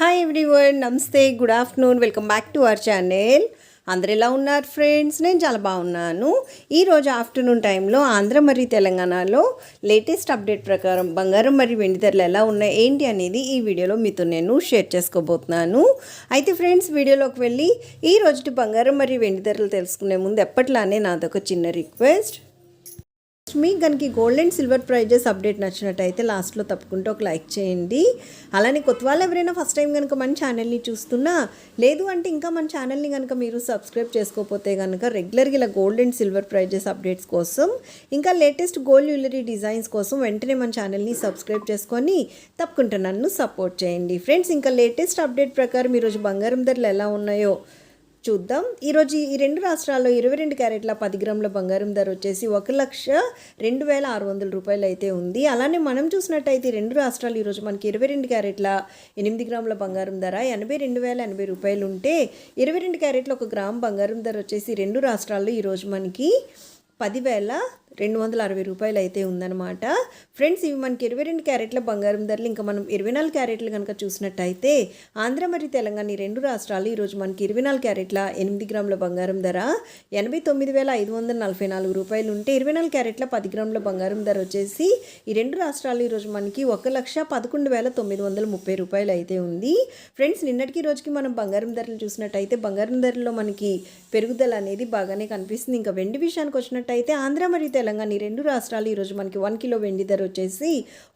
Hi everyone నమస్తే good afternoon welcome back to our channel అందరు ఎలా ఉన్నారు ఫ్రెండ్స్ నేను చాలా బాగున్నాను. ఈరోజు ఆఫ్టర్నూన్ టైంలో ఆంధ్ర మరియు తెలంగాణలో లేటెస్ట్ అప్డేట్ ప్రకారం బంగారం మరియు వెండి ధరలు ఎలా ఉన్నాయి ఏంటి అనేది ఈ వీడియోలో మీతో నేను షేర్ చేసుకోబోతున్నాను. అయితే ఫ్రెండ్స్ వీడియోలోకి వెళ్ళి ఈ రోజు బంగారం మరియు వెండి ధరలు తెలుసుకునే ముందు ఎప్పట్లానే నాదొక చిన్న రిక్వెస్ట్ మీకు కనుక gold and silver prices update నచ్చినట్టయితే లాస్ట్లో తప్పకుండా ఒక లైక్ చేయండి. అలానే కొత్త వాళ్ళు ఎవరైనా ఫస్ట్ టైం కనుక మన ఛానల్ని చూస్తున్నా లేదు అంటే ఇంకా మన ఛానల్ని కనుక మీరు సబ్స్క్రైబ్ చేసుకోకపోతే కనుక రెగ్యులర్గా ఇలా gold and silver prices updates కోసం ఇంకా లేటెస్ట్ గోల్డ్ జ్యువెలరీ డిజైన్స్ కోసం వెంటనే మన ఛానల్ని సబ్స్క్రైబ్ చేసుకొని తప్పకుండా నన్ను సపోర్ట్ చేయండి. ఫ్రెండ్స్ ఇంకా లేటెస్ట్ అప్డేట్ ప్రకారం ఈరోజు బంగారం ధరలు ఎలా ఉన్నాయో చూద్దాం. ఈరోజు ఈ రెండు రాష్ట్రాల్లో ఇరవై రెండు క్యారెట్ల పది గ్రాముల బంగారం ధర వచ్చేసి ఒక లక్ష రెండు వేల ఆరు వందల రూపాయలు అయితే ఉంది. అలానే మనం చూసినట్టయితే రెండు రాష్ట్రాలు ఈరోజు మనకి ఇరవై రెండు క్యారెట్ల ఎనిమిది గ్రాముల బంగారం ధర ఎనభై రెండు వేల ఎనభై రూపాయలు ఉంటే ఇరవై రెండు క్యారెట్ల ఒక గ్రామ్ బంగారం ధర వచ్చేసి రెండు రాష్ట్రాల్లో ఈరోజు మనకి పదివేల రెండు వందల అరవై రూపాయలు అయితే ఉందన్నమాట. ఫ్రెండ్స్ ఇవి మనకి ఇరవై రెండు క్యారెట్ల బంగారం ధరలు. ఇంకా మనం ఇరవై నాలుగు క్యారెట్లు కనుక చూసినట్టయితే ఆంధ్ర మరియు తెలంగాణ ఈ రెండు రాష్ట్రాలు ఈరోజు మనకి ఇరవై నాలుగు క్యారెట్ల ఎనిమిది గ్రాముల బంగారం ధర ఎనభై తొమ్మిది వేల ఐదు వందల నలభై నాలుగు రూపాయలు ఉంటే ఇరవై నాలుగు క్యారెట్ల పది గ్రాముల బంగారం ధర వచ్చేసి ఈ రెండు రాష్ట్రాలు ఈరోజు మనకి ఒక లక్ష పదకొండు వేల తొమ్మిది వందల ముప్పై రూపాయలు అయితే ఉంది. ఫ్రెండ్స్ నిన్నటికి రోజుకి మనం బంగారం ధరలు చూసినట్టయితే బంగారం ధరలో మనకి పెరుగుదల అనేది బాగానే కనిపిస్తుంది. ఇంకా వెండి విషయానికి వచ్చినట్టయితే ఆంధ్ర మరియు తెలంగాణ ఈ రెండు రాష్ట్రాలు ఈరోజు మనకి వన్ కిలో వెండి ధర వచ్చేసి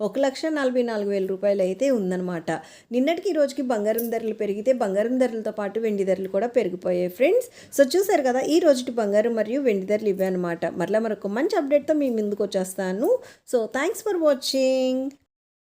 ఒక లక్ష నలభై నాలుగు వేల రూపాయలు అయితే ఉందన్నమాట. నిన్నటికి ఈ రోజుకి బంగారం ధరలు పెరిగితే బంగారం ధరలతో పాటు వెండి ధరలు కూడా పెరిగిపోయాయి ఫ్రెండ్స్. సో చూసారు కదా ఈ రోజుటి బంగారం మరియు వెండి ధరలు ఇవే అనమాట మరలా మరొక మంచి అప్డేట్తో మీ ముందుకు వచ్చేస్తాను. So thanks for watching.